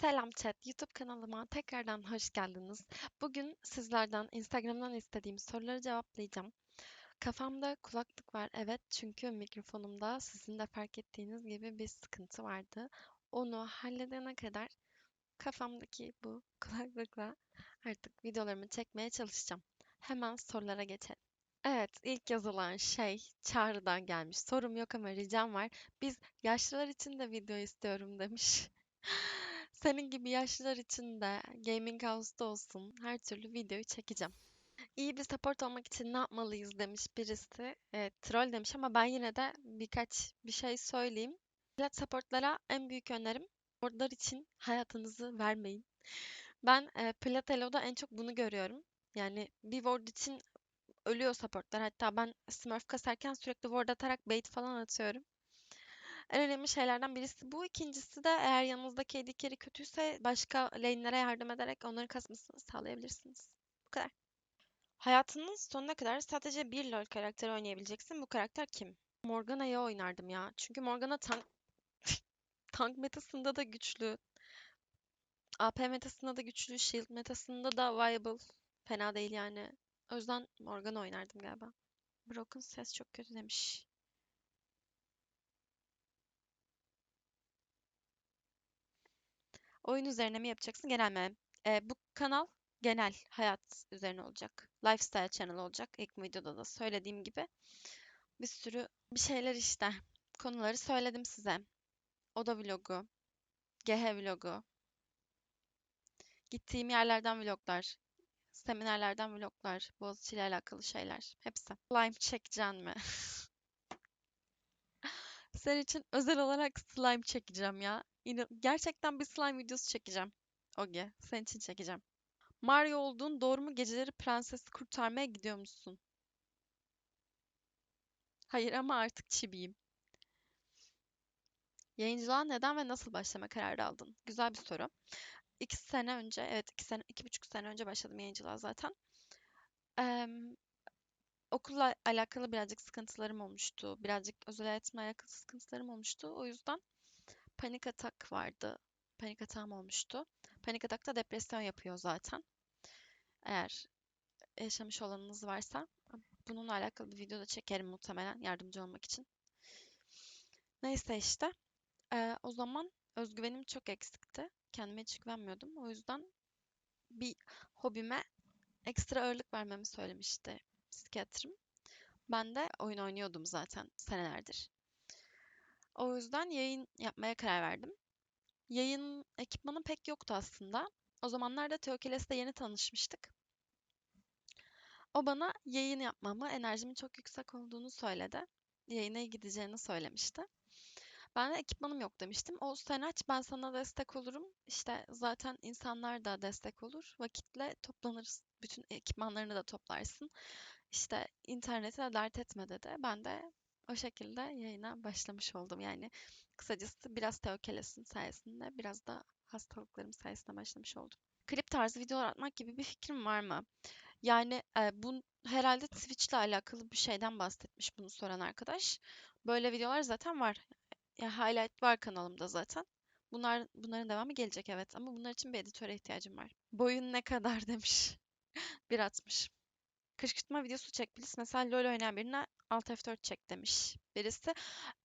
Selam chat, YouTube kanalıma tekrardan hoş geldiniz. Bugün sizlerden Instagram'dan istediğim soruları cevaplayacağım. Kafamda kulaklık var, evet çünkü mikrofonumda sizin de fark ettiğiniz gibi bir sıkıntı vardı. Onu halledene kadar kafamdaki bu kulaklıkla artık videolarımı çekmeye çalışacağım. Hemen sorulara geçelim. Evet, ilk yazılan şey Çağrı'dan gelmiş. Sorum yok ama ricam var. Biz yaşlılar için de video istiyorum demiş. Senin gibi yaşlılar için de gaming house'da olsun her türlü videoyu çekeceğim. İyi bir support olmak için ne yapmalıyız demiş birisi. E, troll demiş ama ben yine de birkaç bir şey söyleyeyim. Plat supportlara en büyük önerim supportlar için hayatınızı vermeyin. Ben e, Plat Elo'da en çok bunu görüyorum. Yani bir ward için ölüyor supportlar. Hatta ben Smurf kasarken sürekli ward atarak bait falan atıyorum. En önemli şeylerden birisi bu. İkincisi de eğer yanınızdaki AD carry kötüyse başka lane'lere yardım ederek onların kasmasını sağlayabilirsiniz. Bu kadar. Hayatının sonuna kadar sadece bir LoL karakteri oynayabileceksin. Bu karakter kim? Morgana'yı oynardım ya. Çünkü Morgana tank tank metasında da güçlü. AP metasında da güçlü. Shield metasında da viable. Fena değil yani. O yüzden Morgana oynardım galiba. Broken ses çok kötü demiş. Oyun üzerine mi yapacaksın, genel mi? Ee, bu kanal genel hayat üzerine olacak. Lifestyle channel olacak. İlk videoda da söylediğim gibi. Bir sürü bir şeyler işte. Konuları söyledim size. Oda vlogu, GH vlogu, gittiğim yerlerden vloglar, seminerlerden vloglar, Boğaziçi ile alakalı şeyler. Hepsi. Slime çekeceğim mi? Senin için özel olarak slime çekeceğim ya. İnan gerçekten bir slime videosu çekeceğim. Oge, senin için çekeceğim. Mario olduğun doğru mu? Geceleri prensesi kurtarmaya gidiyor musun? Hayır ama artık çibiyim. Yayıncılığa neden ve nasıl başlama kararı aldın? Güzel bir soru. İki sene önce, evet iki sene, iki buçuk sene önce başladım yayıncılığa zaten. Eee, okulla alakalı birazcık sıkıntılarım olmuştu. Birazcık özel hayatımla alakalı sıkıntılarım olmuştu. O yüzden panik atak vardı. Panik atağım olmuştu. Panik atak da depresyon yapıyor zaten. Eğer yaşamış olanınız varsa bununla alakalı bir video da çekerim muhtemelen yardımcı olmak için. Neyse işte. Ee, o zaman özgüvenim çok eksikti. Kendime hiç güvenmiyordum. O yüzden bir hobime ekstra ağırlık vermemi söylemişti psikiyatrim. Ben de oyun oynuyordum zaten senelerdir. O yüzden yayın yapmaya karar verdim. Yayın ekipmanım pek yoktu aslında. O zamanlarda Teokeles'te yeni tanışmıştık. O bana yayın yapmamı, enerjimin çok yüksek olduğunu söyledi. Yayına gideceğini söylemişti. Ben de ekipmanım yok demiştim. O sen aç ben sana destek olurum. İşte zaten insanlar da destek olur. Vakitle toplanırız. Bütün ekipmanlarını da toplarsın. İşte internete de dert etme dedi. Ben de o şekilde yayına başlamış oldum. Yani kısacası biraz Teokeles'in sayesinde biraz da hastalıklarım sayesinde başlamış oldum. Klip tarzı videolar atmak gibi bir fikrim var mı? Yani e, bu herhalde Twitch'le alakalı bir şeyden bahsetmiş bunu soran arkadaş. Böyle videolar zaten var. Ya highlight var kanalımda zaten. Bunlar bunların devamı gelecek evet ama bunlar için bir editöre ihtiyacım var. Boyun ne kadar demiş. 1.60. Kışkırtma videosu çek please. Mesela LoL oynayan birine Alt F4 çek demiş birisi.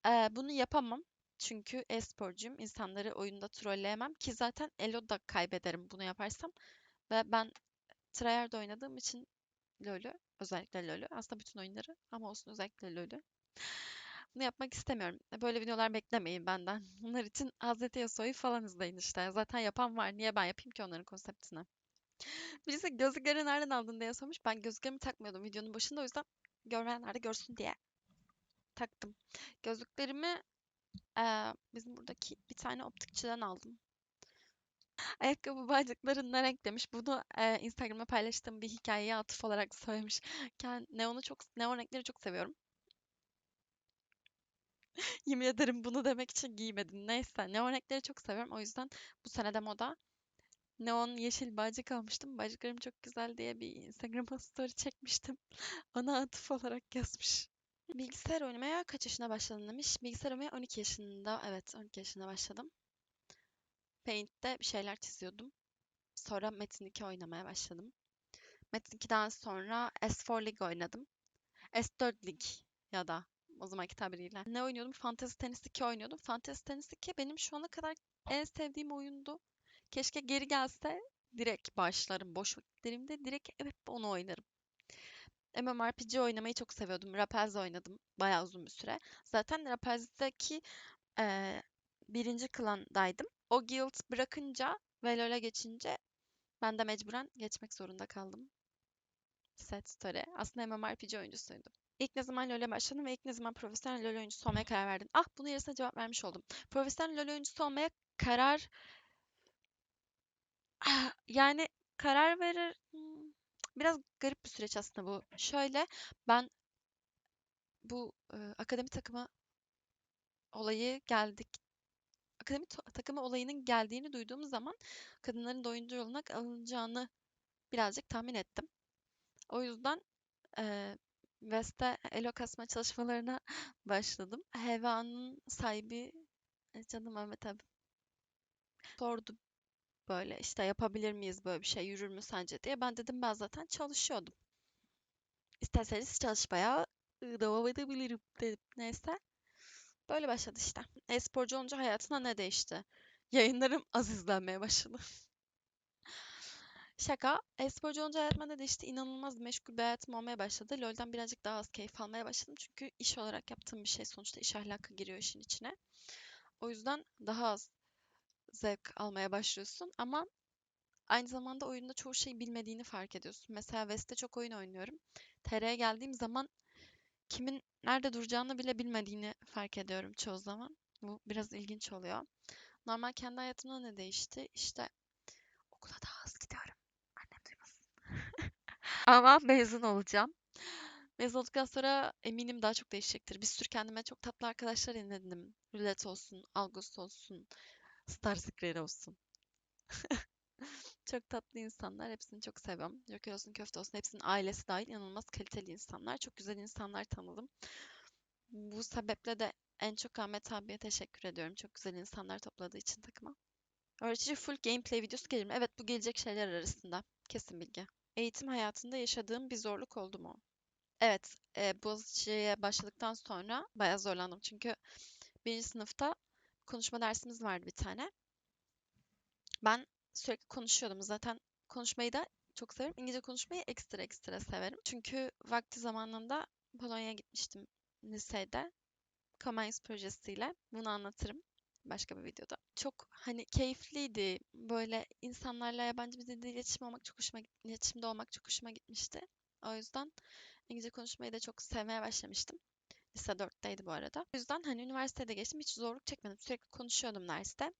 Ee, bunu yapamam. Çünkü e-sporcuyum. İnsanları oyunda trolleyemem ki zaten Elo'da kaybederim bunu yaparsam. Ve ben tryhard oynadığım için LoL'ü, özellikle LoL'ü, aslında bütün oyunları ama olsun özellikle LoL'ü. Bunu yapmak istemiyorum. Böyle videolar beklemeyin benden. Bunlar için Hazreti Yasuo'yu falan izleyin işte. Zaten yapan var. Niye ben yapayım ki onların konseptini? Birisi gözlükleri nereden aldın diye sormuş. Ben gözlüklerimi takmıyordum videonun başında o yüzden görmeyenler de görsün diye taktım. Gözlüklerimi eee, bizim buradaki bir tane optikçiden aldım. Ayakkabı bacakların ne renk demiş. Bunu eee, Instagram'da paylaştığım bir hikayeye atıf olarak söylemiş. Kend, neonu çok, neon renkleri çok seviyorum. Yemin ederim bunu demek için giymedim. Neyse, neon renkleri çok seviyorum. O yüzden bu sene de moda neon yeşil bacak almıştım. Bacaklarım çok güzel diye bir Instagram'a story çekmiştim. Ona atıf olarak yazmış. Bilgisayar oynamaya kaç yaşında başladın demiş. Bilgisayar oynamaya 12 yaşında. Evet 12 yaşında başladım. Paint'te bir şeyler çiziyordum. Sonra Metin 2 oynamaya başladım. Metin 2'den sonra S4 League oynadım. S4 League ya da o zamanki tabiriyle. Ne oynuyordum? Fantasy Tennis 2 oynuyordum. Fantasy Tennis 2 benim şu ana kadar en sevdiğim oyundu. Keşke geri gelse direkt başlarım. Boş vakitlerimde direkt hep onu oynarım. MMORPG oynamayı çok seviyordum. Rapelze oynadım bayağı uzun bir süre. Zaten Rapelze'deki eee birinci klandaydım. O guild bırakınca ve LoL'e geçince ben de mecburen geçmek zorunda kaldım. Sad story. Aslında MMORPG oyuncusuydum. İlk ne zaman LoL'e başladım ve ilk ne zaman profesyonel LoL oyuncusu olmaya karar verdim. Ah bunu yarısına cevap vermiş oldum. Profesyonel LoL oyuncusu olmaya karar yani karar verir Hmm, biraz garip bir süreç aslında bu. Şöyle ben bu e, akademi takımı olayı geldik akademi takımı olayının geldiğini duyduğum zaman kadınların da oyuncu yoluna alınacağını birazcık tahmin ettim. O yüzden e, West'te elo kasma çalışmalarına başladım. Heva'nın sahibi e, canım Mehmet abi sordu böyle işte yapabilir miyiz böyle bir şey yürür mü sence diye. Ben dedim ben zaten çalışıyordum. İsterseniz çalışmaya devam edebilirim dedim. Neyse. Böyle başladı işte. E-sporcu olunca hayatına ne değişti? Yayınlarım az izlenmeye başladı. Şaka. E-sporcu olunca hayatıma ne değişti? İnanılmaz meşgul bir hayatım olmaya başladı. LoL'den birazcık daha az keyif almaya başladım. Çünkü iş olarak yaptığım bir şey sonuçta iş ahlakı giriyor işin içine. O yüzden daha az zevk almaya başlıyorsun ama aynı zamanda oyunda çoğu şeyi bilmediğini fark ediyorsun. Mesela West'te çok oyun oynuyorum. TR'ye geldiğim zaman kimin nerede duracağını bile bilmediğini fark ediyorum çoğu zaman. Bu biraz ilginç oluyor. Normal kendi hayatımda ne değişti? İşte okula daha az gidiyorum. Annem duymasın. Ama mezun olacağım. Mezun olduktan sonra eminim daha çok değişecektir. Bir sürü kendime çok tatlı arkadaşlar edindim. Rület olsun, Algos olsun, Star Secret olsun. Çok tatlı insanlar. Hepsini çok seviyorum. Joker olsun, köfte olsun. Hepsinin ailesi dahil inanılmaz kaliteli insanlar. Çok güzel insanlar tanıdım. Bu sebeple de en çok Ahmet abiye teşekkür ediyorum. Çok güzel insanlar topladığı için takıma. Öğretici full gameplay videosu gelir mi? Evet bu gelecek şeyler arasında. Kesin bilgi. Eğitim hayatında yaşadığım bir zorluk oldu mu? Evet, e, Boğaziçi'ye başladıktan sonra bayağı zorlandım. Çünkü birinci sınıfta konuşma dersimiz vardı bir tane. Ben sürekli konuşuyordum. Zaten konuşmayı da çok severim. İngilizce konuşmayı ekstra ekstra severim. Çünkü vakti zamanında Polonya'ya gitmiştim lisede. Commons projesiyle. Bunu anlatırım başka bir videoda. Çok hani keyifliydi. Böyle insanlarla yabancı bir dilde iletişim olmak çok hoşuma iletişimde olmak çok hoşuma gitmişti. O yüzden İngilizce konuşmayı da çok sevmeye başlamıştım. Lise 4'teydi bu arada. O yüzden hani üniversitede geçtim hiç zorluk çekmedim. Sürekli konuşuyordum derste.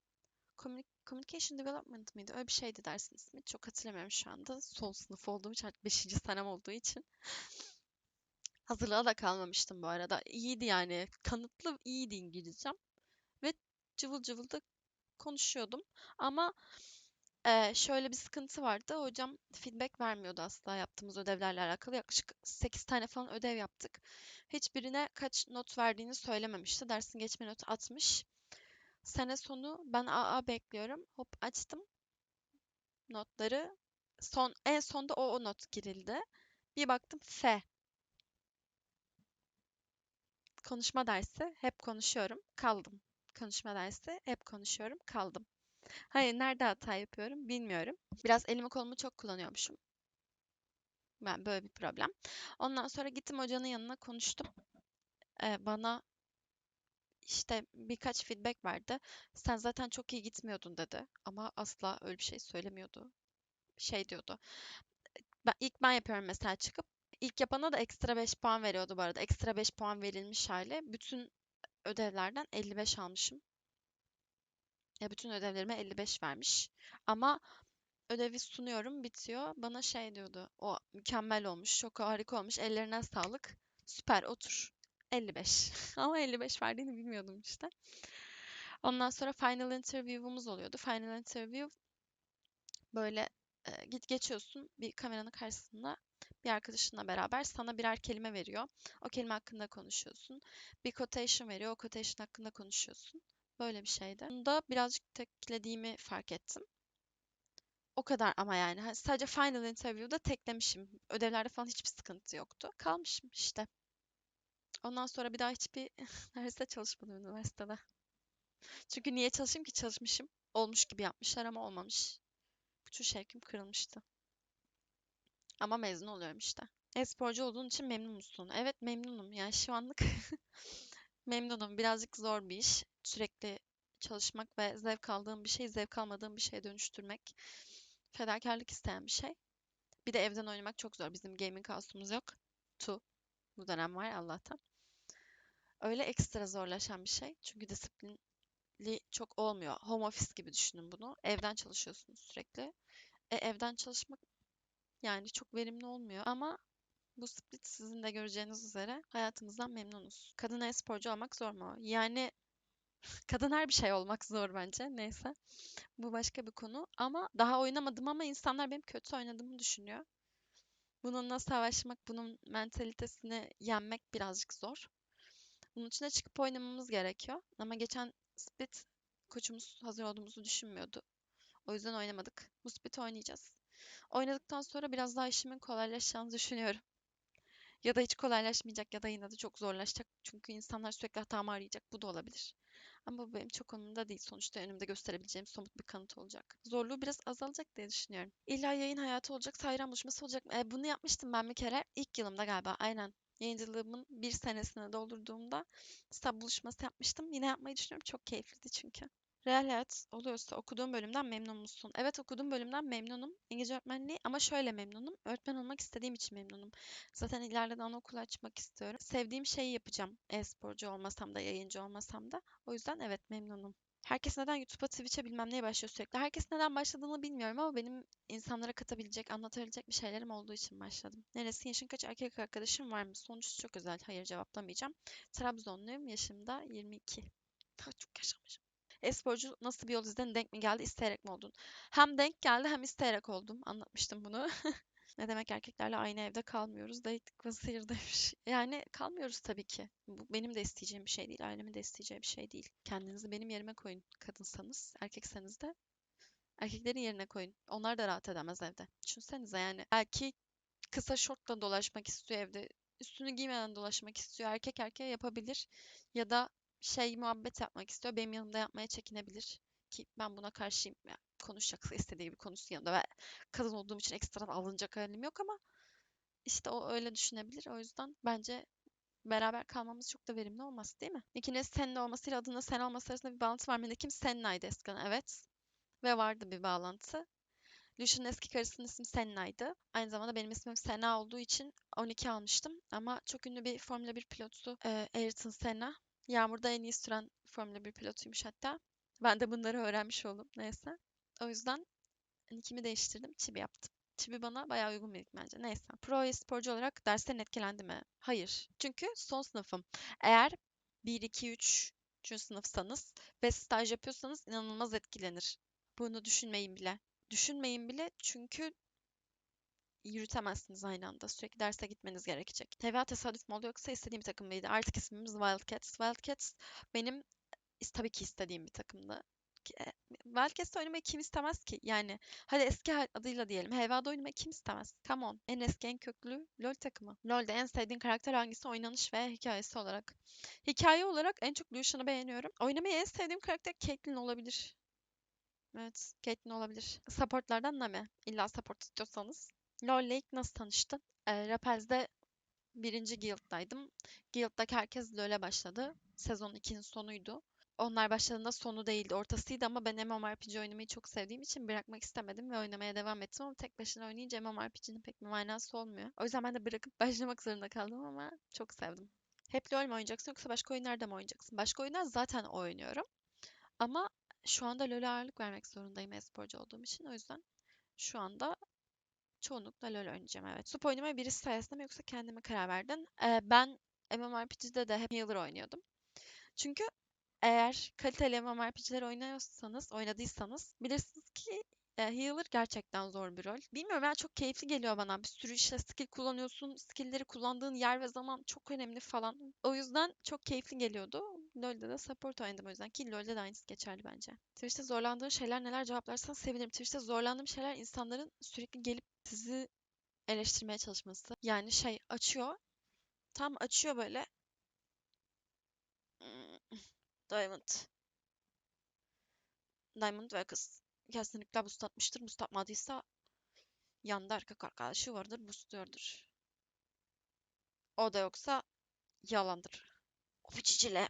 Communication Development mıydı? Öyle bir şeydi dersin ismi. Çok hatırlamıyorum şu anda. Son sınıf olduğum için artık 5. senem olduğu için. Hazırlığa da kalmamıştım bu arada. İyiydi yani. Kanıtlı iyiydi İngilizcem. Ve cıvıl cıvıl da konuşuyordum. Ama e, şöyle bir sıkıntı vardı. Hocam feedback vermiyordu asla yaptığımız ödevlerle alakalı. Yaklaşık 8 tane falan ödev yaptık. Hiçbirine kaç not verdiğini söylememişti. Dersin geçme notu atmış. Sene sonu ben AA bekliyorum. Hop açtım notları. Son en sonda o, o not girildi. Bir baktım F. Konuşma dersi hep konuşuyorum, kaldım. Konuşma dersi hep konuşuyorum, kaldım. Hayır, nerede hata yapıyorum bilmiyorum. Biraz elimi kolumu çok kullanıyormuşum. Ben böyle bir problem. Ondan sonra gittim hocanın yanına konuştum. Ee, bana işte birkaç feedback verdi. Sen zaten çok iyi gitmiyordun dedi. Ama asla öyle bir şey söylemiyordu. Şey diyordu. Ben, ilk ben yapıyorum mesela çıkıp. ilk yapana da ekstra 5 puan veriyordu bu arada. Ekstra 5 puan verilmiş hali. Bütün ödevlerden 55 almışım. Ya bütün ödevlerime 55 vermiş. Ama ödevi sunuyorum, bitiyor. Bana şey diyordu. O mükemmel olmuş, çok harika olmuş. Ellerine sağlık. Süper, otur. 55. Ama 55 verdiğini bilmiyordum işte. Ondan sonra final interview'umuz oluyordu. Final interview böyle e, git geçiyorsun bir kameranın karşısında bir arkadaşınla beraber sana birer kelime veriyor. O kelime hakkında konuşuyorsun. Bir quotation veriyor. O quotation hakkında konuşuyorsun. Böyle bir şeydi. Bunda birazcık teklediğimi fark ettim. O kadar ama yani. Sadece final interview'da teklemişim. Ödevlerde falan hiçbir sıkıntı yoktu. Kalmışım işte. Ondan sonra bir daha hiçbir derste çalışmadım üniversitede. Çünkü niye çalışayım ki çalışmışım. Olmuş gibi yapmışlar ama olmamış. Bütün şevkim kırılmıştı. Ama mezun oluyorum işte. E-sporcu olduğun için memnun musun? Evet memnunum. Yani şu anlık memnunum. Birazcık zor bir iş. Sürekli çalışmak ve zevk aldığım bir şeyi zevk almadığım bir şeye dönüştürmek. Fedakarlık isteyen bir şey. Bir de evden oynamak çok zor. Bizim gaming house'umuz yok. Tu. Bu dönem var Allah'tan. Öyle ekstra zorlaşan bir şey. Çünkü disiplinli çok olmuyor. Home office gibi düşünün bunu. Evden çalışıyorsunuz sürekli. E, evden çalışmak yani çok verimli olmuyor ama bu split sizin de göreceğiniz üzere hayatımızdan memnunuz. Kadın e-sporcu olmak zor mu? Yani kadın her bir şey olmak zor bence. Neyse. Bu başka bir konu. Ama daha oynamadım ama insanlar benim kötü oynadığımı düşünüyor. Bununla savaşmak, bunun mentalitesini yenmek birazcık zor. Bunun için de çıkıp oynamamız gerekiyor. Ama geçen split koçumuz hazır olduğumuzu düşünmüyordu. O yüzden oynamadık. Bu split oynayacağız. Oynadıktan sonra biraz daha işimin kolaylaşacağını düşünüyorum. Ya da hiç kolaylaşmayacak ya da yine de çok zorlaşacak. Çünkü insanlar sürekli hatamı arayacak. Bu da olabilir. Ama bu benim çok umurumda değil. Sonuçta önümde gösterebileceğim somut bir kanıt olacak. Zorluğu biraz azalacak diye düşünüyorum. İlla yayın hayatı olacak, hayran buluşması olacak. E, bunu yapmıştım ben bir kere. İlk yılımda galiba. Aynen. Yayıncılığımın bir senesini doldurduğumda stab buluşması yapmıştım. Yine yapmayı düşünüyorum. Çok keyifliydi çünkü. Real hayat oluyorsa okuduğum bölümden memnun musun? Evet okuduğum bölümden memnunum. İngilizce öğretmenliği ama şöyle memnunum. Öğretmen olmak istediğim için memnunum. Zaten ileride anaokulu açmak istiyorum. Sevdiğim şeyi yapacağım. E-sporcu olmasam da, yayıncı olmasam da. O yüzden evet memnunum. Herkes neden YouTube'a, Twitch'e bilmem neye başlıyor sürekli. Herkes neden başladığını bilmiyorum ama benim insanlara katabilecek, anlatabilecek bir şeylerim olduğu için başladım. Neresi, yaşın kaç, erkek arkadaşım var mı? Sonuç çok özel. Hayır cevaplamayacağım. Trabzonluyum. Yaşım da 22. Daha çok yaşamışım. E-sporcu nasıl bir yol izledin? Denk mi geldi? isteyerek mi oldun? Hem denk geldi hem isteyerek oldum. Anlatmıştım bunu. Ne demek erkeklerle aynı evde kalmıyoruz. Dayıklık ve sıyırdaymış. Yani kalmıyoruz tabii ki. Bu benim de isteyeceğim bir şey değil. Ailemin de isteyeceği bir şey değil. Kendinizi benim yerime koyun. Kadınsanız, erkekseniz de erkeklerin yerine koyun. Onlar da rahat edemez evde. Düşünsenize yani. Belki kısa şortla dolaşmak istiyor evde. Üstünü giymeden dolaşmak istiyor. Erkek erkeğe yapabilir. Ya da şey muhabbet yapmak istiyor. Benim yanımda yapmaya çekinebilir. Ki ben buna karşıyım. Yani konuşacaksa istediği gibi konuşsun yanında. Ve kadın olduğum için ekstradan alınacak halim yok ama işte o öyle düşünebilir. O yüzden bence beraber kalmamız çok da verimli olmaz değil mi? Nick'in seninle olmasıyla adının sen olması arasında bir bağlantı var mı? Nick'im Senna'ydı eskiden evet. Ve vardı bir bağlantı. Lucian'ın eski karısının ismi Senna'ydı. Aynı zamanda benim ismim Sena olduğu için 12 almıştım. Ama çok ünlü bir Formula 1 pilotu e, Ayrton Senna. Yağmurda en iyi süren Formula 1 pilotuymuş hatta. Ben de bunları öğrenmiş oldum. Neyse. O yüzden nickimi değiştirdim. Chibi yaptım. Chibi bana bayağı uygun bir bence. Neyse. Pro e-sporcu olarak dersten etkilendi mi? Hayır. Çünkü son sınıfım. Eğer 1, 2, 3. sınıfsanız ve staj yapıyorsanız inanılmaz etkilenir. Bunu düşünmeyin bile. Düşünmeyin bile çünkü yürütemezsiniz aynı anda. Sürekli derse gitmeniz gerekecek. TVA tesadüf mü oldu yoksa istediğim takım mıydı? Artık ismimiz Wildcats. Wildcats benim tabii ki istediğim bir takımdı. E, Wildcats'te oynamayı kim istemez ki? Yani hadi eski adıyla diyelim. Heva'da oynamayı kim istemez? Come on. En eski en köklü LoL takımı. LoL'de en sevdiğin karakter hangisi? Oynanış ve hikayesi olarak. Hikaye olarak en çok Lucian'ı beğeniyorum. Oynamayı en sevdiğim karakter Caitlyn olabilir. Evet, Caitlyn olabilir. Supportlardan Nami. İlla support istiyorsanız. LoL'le ilk nasıl tanıştın? E, Rapel'de birinci guild'daydım. Guild'daki herkes LoL'e başladı. Sezon 2'nin sonuydu. Onlar başladığında sonu değildi, ortasıydı ama ben MMORPG oynamayı çok sevdiğim için bırakmak istemedim ve oynamaya devam ettim ama tek başına oynayınca MMORPG'nin pek bir manası olmuyor. O yüzden ben de bırakıp başlamak zorunda kaldım ama çok sevdim. Hep LoL mu oynayacaksın yoksa başka oyunlarda mı oynayacaksın? Başka oyunlar zaten oynuyorum. Ama şu anda LoL'e ağırlık vermek zorundayım e-sporcu olduğum için. O yüzden şu anda çoğunlukla LoL oynayacağım evet. Sup oynamaya birisi sayesinde mi yoksa kendime karar verdin? Ee, ben MMORPG'de de hep healer oynuyordum. Çünkü eğer kaliteli MMORPG'ler oynuyorsanız, oynadıysanız bilirsiniz ki e, healer gerçekten zor bir rol. Bilmiyorum ya çok keyifli geliyor bana. Bir sürü işte skill kullanıyorsun. Skill'leri kullandığın yer ve zaman çok önemli falan. O yüzden çok keyifli geliyordu. LoL'de de support oynadım o yüzden ki LoL'de de aynısı geçerli bence. Twitch'te zorlandığın şeyler neler cevaplarsan sevinirim. Twitch'te zorlandığım şeyler insanların sürekli gelip sizi eleştirmeye çalışması. Yani şey açıyor. Tam açıyor böyle. Hmm, Diamond. Diamond ve kız. Kesinlikle boost atmıştır. Boost atmadıysa yanında erkek arkadaşı vardır. Boostluyordur. O da yoksa yalandır. Ofiçicile.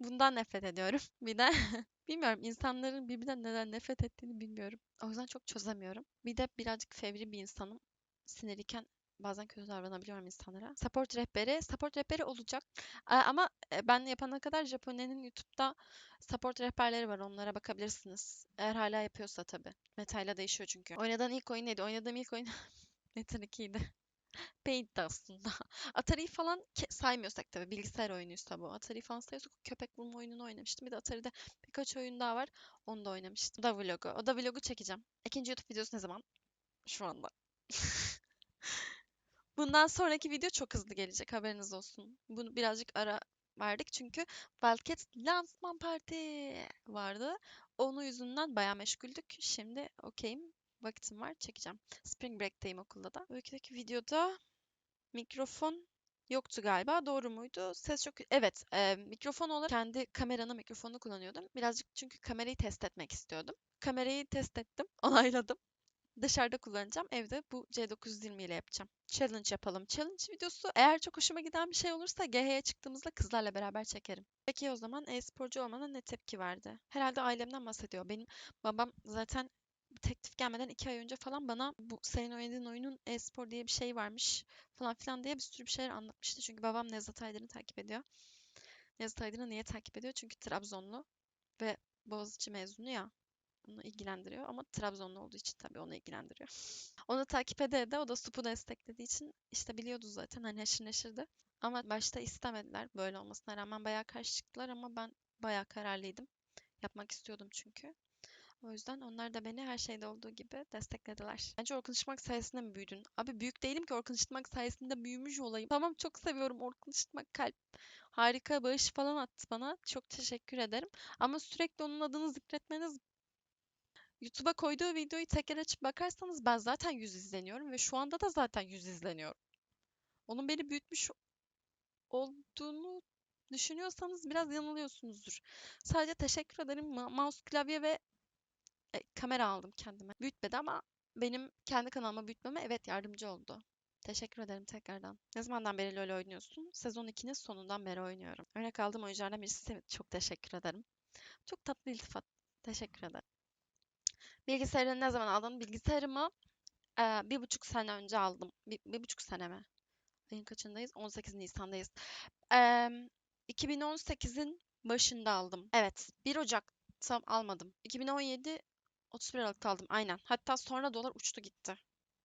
Bundan nefret ediyorum. Bir de bilmiyorum insanların birbirinden neden nefret ettiğini bilmiyorum. O yüzden çok çözemiyorum. Bir de birazcık fevri bir insanım. Sinirliyken bazen kötü davranabiliyorum insanlara. Support rehberi, support rehberi olacak. Ama e, ben yapana kadar Japone'nin YouTube'da support rehberleri var. Onlara bakabilirsiniz. Eğer hala yapıyorsa tabii. Metayla değişiyor çünkü. Oynadığın ilk oyun neydi? Oynadığım ilk oyun Metin 2'ydi. Paint'ti aslında. Atari'yi falan saymıyorsak tabii bilgisayar oyunuysa bu. Atari falan sayıyorsak köpek bulma oyununu oynamıştım. Bir de Atari'de birkaç oyun daha var. Onu da oynamıştım. O da vlogu. O da vlogu çekeceğim. İkinci YouTube videosu ne zaman? Şu anda. Bundan sonraki video çok hızlı gelecek haberiniz olsun. Bunu birazcık ara verdik çünkü Wildcats lansman parti vardı. Onun yüzünden bayağı meşguldük. Şimdi okeyim. Vaktim var çekeceğim. Spring Break'teyim okulda da. Öyküdeki videoda mikrofon yoktu galiba. Doğru muydu? Ses çok... Evet. e, mikrofon olarak kendi kameranın mikrofonunu kullanıyordum. Birazcık çünkü kamerayı test etmek istiyordum. Kamerayı test ettim. Onayladım. Dışarıda kullanacağım. Evde bu C920 ile yapacağım. Challenge yapalım. Challenge videosu eğer çok hoşuma giden bir şey olursa GH'ye çıktığımızda kızlarla beraber çekerim. Peki o zaman e-sporcu olmana ne tepki verdi? Herhalde ailemden bahsediyor. Benim babam zaten teklif gelmeden iki ay önce falan bana bu senin oynadığın oyunun e-spor diye bir şey varmış falan filan diye bir sürü bir şeyler anlatmıştı. Çünkü babam Nevzat Aydın'ı takip ediyor. Nevzat Aydın'ı niye takip ediyor? Çünkü Trabzonlu ve Boğaziçi mezunu ya. Onu ilgilendiriyor ama Trabzonlu olduğu için tabii onu ilgilendiriyor. Onu takip ede ede o da Sup'u desteklediği için işte biliyordu zaten hani haşır neşirdi. Ama başta istemediler böyle olmasına rağmen bayağı karşı çıktılar ama ben bayağı kararlıydım. Yapmak istiyordum çünkü. O yüzden onlar da beni her şeyde olduğu gibi desteklediler. Bence Orkun Işıtmak sayesinde mi büyüdün? Abi büyük değilim ki Orkun Işıtmak sayesinde büyümüş olayım. Tamam çok seviyorum Orkun Işıtmak kalp. Harika bağış falan attı bana. Çok teşekkür ederim. Ama sürekli onun adını zikretmeniz YouTube'a koyduğu videoyu tekrar açıp bakarsanız ben zaten 100 izleniyorum ve şu anda da zaten 100 izleniyorum. Onun beni büyütmüş olduğunu düşünüyorsanız biraz yanılıyorsunuzdur. Sadece teşekkür ederim. Mouse, klavye ve e, kamera aldım kendime. Büyütmedi ama benim kendi kanalıma büyütmeme evet yardımcı oldu. Teşekkür ederim tekrardan. Ne zamandan beri LoL oynuyorsun? Sezon 2'nin sonundan beri oynuyorum. Örnek aldığım oyunculardan birisi Semih. Çok teşekkür ederim. Çok tatlı iltifat. Teşekkür ederim. Bilgisayarını ne zaman aldın? Bilgisayarımı eee, bir buçuk sene önce aldım. Bir, bir buçuk sene mi? Ayın kaçındayız? 18 Nisan'dayız. Eee 2018'in başında aldım. Evet. 1 Ocak'ta almadım. 2017 31 Aralık'ta aldım. Aynen. Hatta sonra dolar uçtu gitti.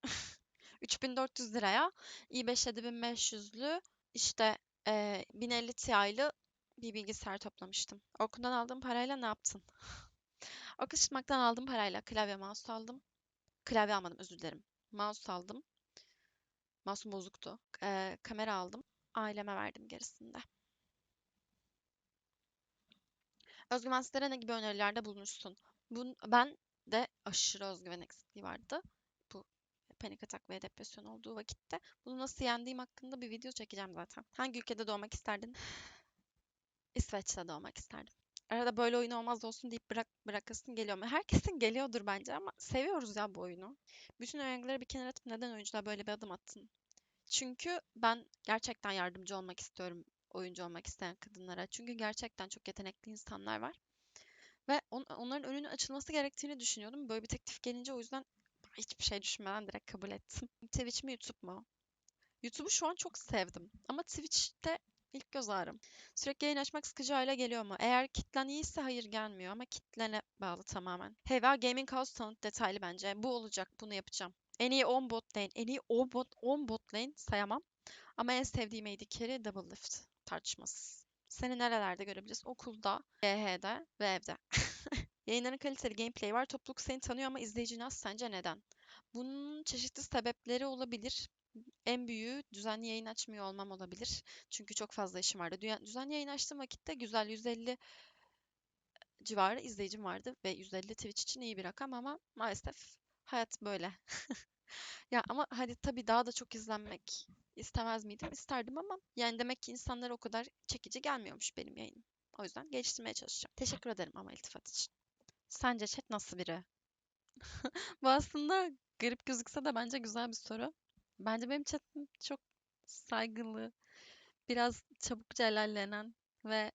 3400 liraya i5 7500'lü işte eee 1050 Ti'lı bir bilgisayar toplamıştım. Orkun'dan aldığım parayla ne yaptın? Orkun Işıtmak'tan aldığım parayla klavye mouse aldım. Klavye almadım özür dilerim. Mouse aldım. Mouse'um bozuktu. Eee, kamera aldım. Aileme verdim gerisinde. Özgüven sizlere ne gibi önerilerde bulunmuşsun? Bun, ben de aşırı özgüven eksikliği vardı. Bu panik atak ve depresyon olduğu vakitte. Bunu nasıl yendiğim hakkında bir video çekeceğim zaten. Hangi ülkede doğmak isterdin? İsveç'te doğmak isterdim. Arada böyle oyun olmaz olsun deyip bırak bırakasın geliyor mu? Herkesin geliyordur bence ama seviyoruz ya bu oyunu. Bütün önyargıları bir kenara atıp neden oyuncular böyle bir adım attın? Çünkü ben gerçekten yardımcı olmak istiyorum oyuncu olmak isteyen kadınlara. Çünkü gerçekten çok yetenekli insanlar var. Ve on- onların önünün açılması gerektiğini düşünüyordum. Böyle bir teklif gelince o yüzden hiçbir şey düşünmeden direkt kabul ettim. Twitch mi YouTube mu? YouTube'u şu an çok sevdim. Ama Twitch'te ilk göz ağrım. Sürekli yayın açmak sıkıcı hale geliyor mu? Eğer kitlen iyiyse hayır gelmiyor ama kitlene bağlı tamamen. Heva Gaming House tanıt detaylı bence. Bu olacak, bunu yapacağım. En iyi 10 bot lane, en iyi 10 bot, 10 bot lane sayamam. Ama en sevdiğim AD carry Double Lift. Tartışmasız. Seni nerelerde görebiliriz? Okulda, GH'de ve evde. Yayınların kaliteli gameplay var. Topluluk seni tanıyor ama izleyicin az. Sence neden? Bunun çeşitli sebepleri olabilir. En büyüğü düzenli yayın açmıyor olmam olabilir. Çünkü çok fazla işim vardı. Düzenli yayın açtığım vakitte güzel 150 civarı izleyicim vardı ve 150 Twitch için iyi bir rakam ama maalesef hayat böyle. Ya ama hadi tabii daha da çok izlenmek istemez miydim? İsterdim ama yani demek ki insanlara o kadar çekici gelmiyormuş benim yayınım. O yüzden geliştirmeye çalışacağım. Teşekkür ederim ama iltifat için. Sence chat nasıl biri? Bu aslında garip gözükse de bence güzel bir soru. Bence benim chatim çok saygılı, biraz çabuk celallenen ve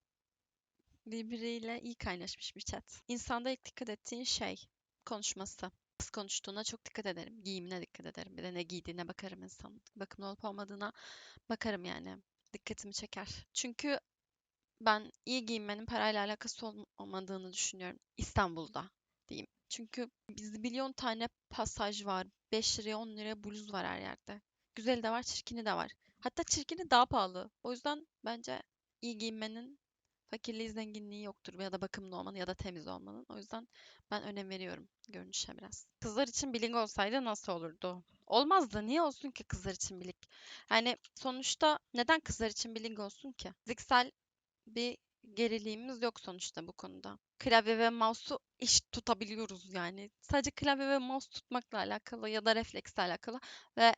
birbiriyle iyi kaynaşmış bir chat. İnsanda ilk dikkat ettiğin şey konuşması. Nasıl konuştuğuna çok dikkat ederim. Giyimine dikkat ederim. Bir de ne giydiğine bakarım insanın. Bakımlı olup olmadığına bakarım yani. Dikkatimi çeker. Çünkü ben iyi giyinmenin parayla alakası ol- olmadığını düşünüyorum. İstanbul'da diyeyim. Çünkü biz milyon tane pasaj var. 5 liraya 10 liraya bluz var her yerde. Güzeli de var, çirkini de var. Hatta çirkini daha pahalı. O yüzden bence iyi giyinmenin fakirliği, zenginliği yoktur ya da bakımlı olmanın ya da temiz olmanın. O yüzden ben önem veriyorum görünüşe biraz. Kızlar için biling olsaydı nasıl olurdu? Olmazdı. Niye olsun ki kızlar için biling? Yani sonuçta neden kızlar için biling olsun ki? Fiziksel bir geriliğimiz yok sonuçta bu konuda. Klavye ve mouse'u iş tutabiliyoruz yani. Sadece klavye ve mouse tutmakla alakalı ya da refleksle alakalı ve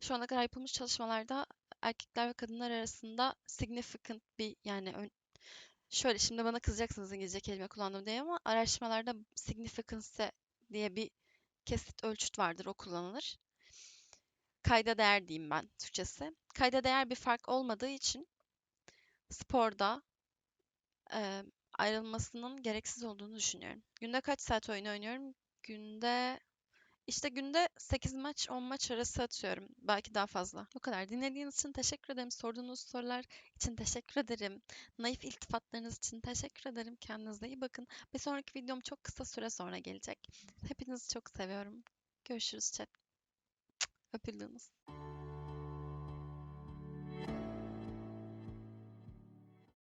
şu ana kadar yapılmış çalışmalarda erkekler ve kadınlar arasında significant bir yani şöyle şimdi bana kızacaksınız İngilizce kelime kullandım diye ama araştırmalarda significance diye bir kesit ölçüt vardır o kullanılır. Kayda değer diyeyim ben Türkçesi. Kayda değer bir fark olmadığı için sporda eee, ayrılmasının gereksiz olduğunu düşünüyorum. Günde kaç saat oyun oynuyorum? Günde işte günde 8 maç 10 maç arası atıyorum. Belki daha fazla. Bu kadar. Dinlediğiniz için teşekkür ederim. Sorduğunuz sorular için teşekkür ederim. Naif iltifatlarınız için teşekkür ederim. Kendinize iyi bakın. Bir sonraki videom çok kısa süre sonra gelecek. Hepinizi çok seviyorum. Görüşürüz chat. Öpüldünüz.